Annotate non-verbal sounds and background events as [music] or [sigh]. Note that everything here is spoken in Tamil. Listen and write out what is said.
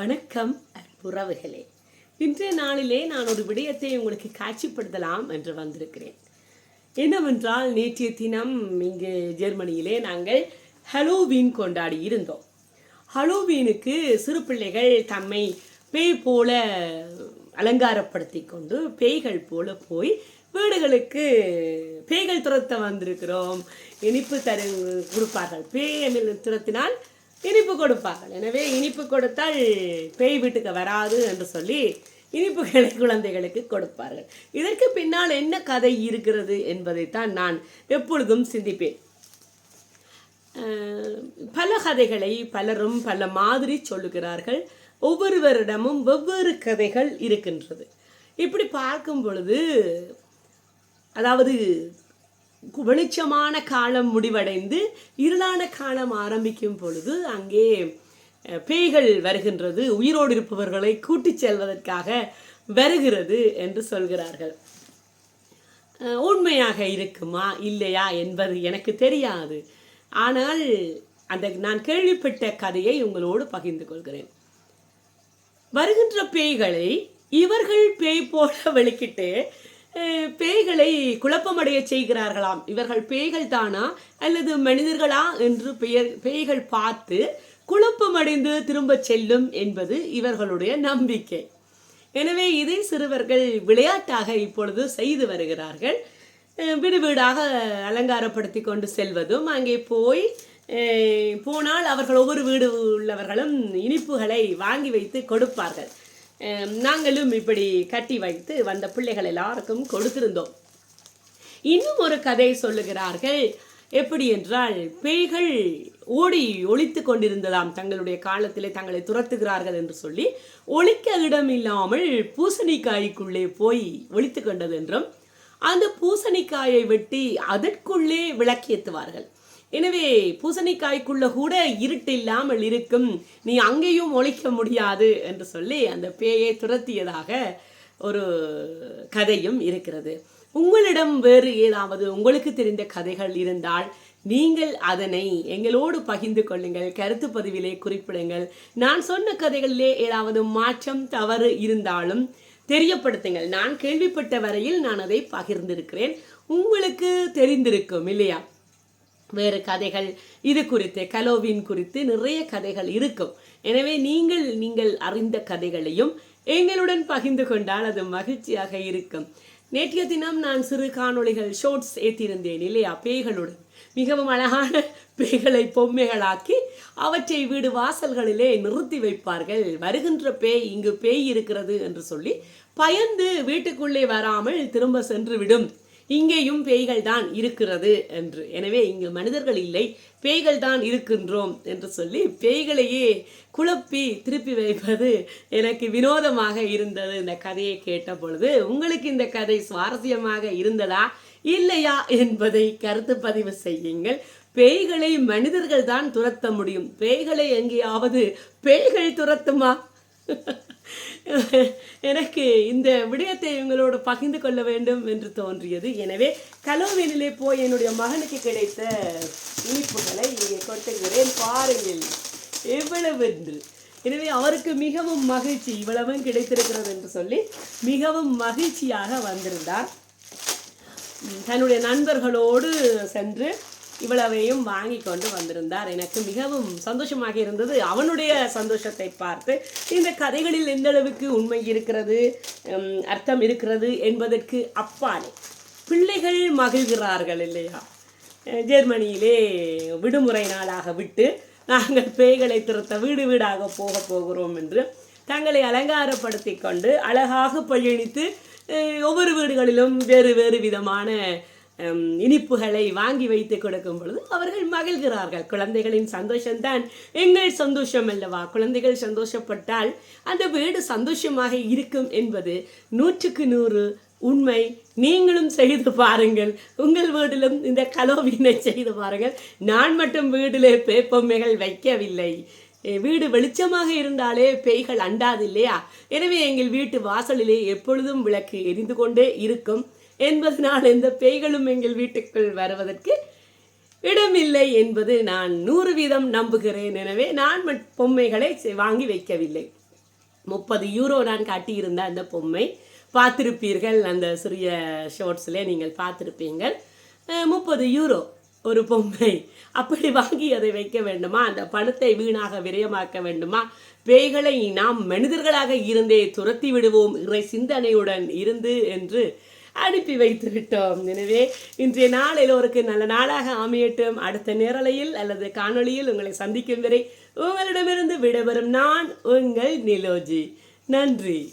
வணக்கம் உறவுகளே. இன்றைய நாளிலே நான் ஒரு விடயத்தை உங்களுக்கு காட்சிப்படுத்தலாம் என்று வந்திருக்கிறேன். என்னவென்றால் நேற்றைய தினம் இங்கு ஜெர்மனியிலே நாங்கள் ஹலோவீன் கொண்டாடி இருந்தோம். ஹலோவீனுக்கு சிறு பிள்ளைகள் தம்மை பேய் போல அலங்காரப்படுத்தி கொண்டு பேய்கள் போல போய் வீடுகளுக்கு பேய்கள் துரத்த வந்திருக்கிறோம். இனிப்பு தரு கொடுப்பார்கள். பேய் துரத்தினால் இனிப்பு கொடுப்பார்கள். எனவே இனிப்பு கொடுத்தால் பேய் வீட்டுக்கு வராது என்று சொல்லி இனிப்புகளை [laughs] குழந்தைகளுக்கு கொடுப்பார்கள். இதற்கு பின்னால் என்ன கதை இருக்கிறது என்பதைத்தான் நான் எப்பொழுதும் சிந்திப்பேன். பல கதைகளை பலரும் பல மாதிரி சொல்லுகிறார்கள். ஒவ்வொருவரிடமும் வெவ்வேறு கதைகள் இருக்கின்றது. இப்படி பார்க்கும் பொழுது அதாவது வெளிச்சமான காலம் முடிவடைந்து இருளான காலம் ஆரம்பிக்கும் பொழுது அங்கே பேய்கள் வருகின்றது. உயிரோடு இருப்பவர்களை கூட்டிச் செல்வதற்காக வருகிறது என்று சொல்கிறார்கள். அஹ், உண்மையாக இருக்குமா இல்லையா என்பது எனக்கு தெரியாது. ஆனால் அந்த நான் கேள்விப்பட்ட கதையை உங்களோடு பகிர்ந்து கொள்கிறேன். வருகின்ற பேய்களை இவர்கள் பேய் போல [laughs] வெளிக்கிட்டு பேய்களை குழப்பமடைய செய்கிறார்களாம். இவர்கள் பேய்கள் தானா அல்லது மனிதர்களா? என்று பெயர் பேய்கள் பார்த்து குழப்பமடைந்து திரும்பச் செல்லும் என்பது இவர்களுடைய நம்பிக்கை. எனவே இதை சிறுவர்கள் விளையாட்டாக இப்பொழுது செய்து வருகிறார்கள். வீடு வீடாக அலங்காரப்படுத்தி கொண்டு செல்வதும் அங்கே போய் போனால் அவர்கள் ஒவ்வொரு வீடு உள்ளவர்களும் இனிப்புகளை வாங்கி வைத்து கொடுப்பார்கள். நாங்களும் இப்படி கட்டி வைத்து வந்த பிள்ளைகள் எல்லாருக்கும் கொடுத்திருந்தோம். இன்னும் ஒரு கதை சொல்லுகிறார்கள். எப்படி என்றால் பேய்கள் ஓடி ஒழித்து கொண்டிருந்ததாம். தங்களுடைய காலத்திலே தங்களை துரத்துகிறார்கள் என்று சொல்லி ஒளிக்க இடம் இல்லாமல் பூசணிக்காய்க்குள்ளே போய் ஒழித்து கொண்டது என்றும் அந்த பூசணிக்காயை வெட்டி அதற்குள்ளே விளக்கேற்றுவார்கள் எனவே பூசணிக்காய்க்குள்ள கூட இருட்டு இல்லாமல் இருக்கும். நீ அங்கேயும் ஒழிக்க முடியாது என்று சொல்லி அந்த பேயை துரத்தியதாக ஒரு கதையும் இருக்கிறது. உங்களிடம் வேறு ஏதாவது உங்களுக்கு தெரிந்த கதைகள் இருந்தால் நீங்கள் அதனை எங்களோடு பகிர்ந்து கொள்ளுங்கள் கருத்து பதிவிலே குறிப்பிடுங்கள். நான் சொன்ன கதைகளிலே ஏதாவது மாற்றம் தவறு இருந்தாலும் தெரியப்படுத்துங்கள். நான் கேள்விப்பட்ட வரையில் நான் அதை பகிர்ந்திருக்கிறேன். உங்களுக்கு தெரிந்திருக்கும் இல்லையா? வேறு கதைகள் இது குறித்து கலோவின் குறித்து நிறைய கதைகள் இருக்கும். எனவே நீங்கள் நீங்கள் அறிந்த கதைகளையும் எங்களுடன் பகிர்ந்து கொண்டால் அது மகிழ்ச்சியாக இருக்கும். நேற்றைய தினம் நான் சிறு காணொளிகள் ஷோர்ட்ஸ் ஏற்றிருந்தேன் இல்லையா? பேய்களுடன். மிகவும் அழகான பேய்களை பொம்மைகளாக்கி அவற்றை வீடு வாசல்களிலே நிறுத்தி வைப்பார்கள். வருகின்ற பேய் இங்கு பேய் இருக்கிறது என்று சொல்லி பயந்து வீட்டுக்குள்ளே வராமல் திரும்ப சென்று விடும். இங்கேயும் பேய்கள் தான் இருக்கிறது என்று. எனவே இங்கு மனிதர்கள் இல்லை பேய்கள் தான் இருக்கின்றோம் என்று சொல்லி பேய்களையே குழப்பி திருப்பி வைப்பது எனக்கு வினோதமாக இருந்தது. இந்த கதையை கேட்ட பொழுது உங்களுக்கு இந்த கதை சுவாரஸ்யமாக இருந்ததா? இல்லையா? என்பதை கருத்து பதிவு செய்யுங்கள். பேய்களை மனிதர்கள் தான் துரத்த முடியும். பேய்களை எங்கேயாவது பேய்கள் துரத்துமா? [laughs] எனக்கு இந்த விடயத்தை இவங்களோடு பகிர்ந்து கொள்ள வேண்டும் என்று தோன்றியது. எனவே கலோவினிலே போய் என்னுடைய மகனுக்கு கிடைத்த இனிப்புகளை இங்கே கொட்டுகிறேன் பாருங்கள். எவ்வளவு என்று. எனவே அவருக்கு மிகவும் மகிழ்ச்சி இவ்வளவும் கிடைத்திருக்கிறது என்று சொல்லி மிகவும் மகிழ்ச்சியாக வந்திருந்தார். தன்னுடைய நண்பர்களோடு சென்று இவ்வளவையும் வாங்கி கொண்டு வந்திருந்தார். எனக்கு மிகவும் சந்தோஷமாக இருந்தது. அவனுடைய சந்தோஷத்தை பார்த்து இந்த கதைகளில் எந்த அளவுக்கு உண்மை இருக்கிறது அர்த்தம் இருக்கிறது என்பதற்கு அப்பாலே பிள்ளைகள் மகிழ்கிறார்கள் இல்லையா? ஜெர்மனியிலே விடுமுறை நாளாக விட்டு நாங்கள் பேய்களை திருத்த வீடு வீடாக போக போகிறோம் என்று தங்களை அலங்காரப்படுத்தி கொண்டு அழகாக பழிணித்து ஒவ்வொரு வீடுகளிலும் வேறு வேறு விதமான இனிப்புகளை வாங்கி வைத்து கொடுக்கும் பொழுது அவர்கள் மகிழ்கிறார்கள். குழந்தைகளின் சந்தோஷம்தான். எங்கள் சந்தோஷம் அல்லவா? குழந்தைகள் சந்தோஷப்பட்டால் அந்த வீடு சந்தோஷமாக இருக்கும் என்பது நூற்றுக்கு நூறு உண்மை. நீங்களும் செய்து பாருங்கள். உங்கள் வீட்டிலும் இந்த கலோவினை செய்து பாருங்கள். நான் மட்டும் வீட்டிலே பேப்பொம்மைகள் வைக்கவில்லை. வீடு வெளிச்சமாக இருந்தாலே பேய்கள் அண்டாது இல்லையா? எனவே எங்கள் வீட்டு வாசலிலே எப்பொழுதும் விளக்கு எரிந்து கொண்டே இருக்கும். என்பதனால் எந்த பேய்களும் எங்கள் வீட்டுக்குள் வருவதற்கு இடமில்லை என்பது நான் நூறு வீதம் நம்புகிறேன். எனவே நான் மட்- பொம்மைகளை வாங்கி வைக்கவில்லை. முப்பது யூரோ நான் காட்டியிருந்த அந்த பொம்மை பார்த்திருப்பீர்கள். அந்த சிறிய ஷோர்ட்ஸில் நீங்கள் பார்த்திருப்பீங்கள். முப்பது யூரோ ஒரு பொம்மை. அப்படி வாங்கி அதை வைக்க வேண்டுமா? அந்த பணத்தை வீணாக விரயமாக்க வேண்டுமா? பேய்களை நாம் மனிதர்களாக இருந்தே துரத்தி விடுவோம். இறை சிந்தனையுடன் இருந்து என்று அனுப்பி வைத்து விட்டோம். எனவே இன்றைய நாள் எல்லோருக்கு நல்ல நாளாக அமையட்டும். அடுத்த நேரலையில் அல்லது காணொளியில் உங்களை சந்திக்கும் வரை உங்களிடமிருந்து விடைபெறும் நான் உங்கள் நிலோஜி. நன்றி.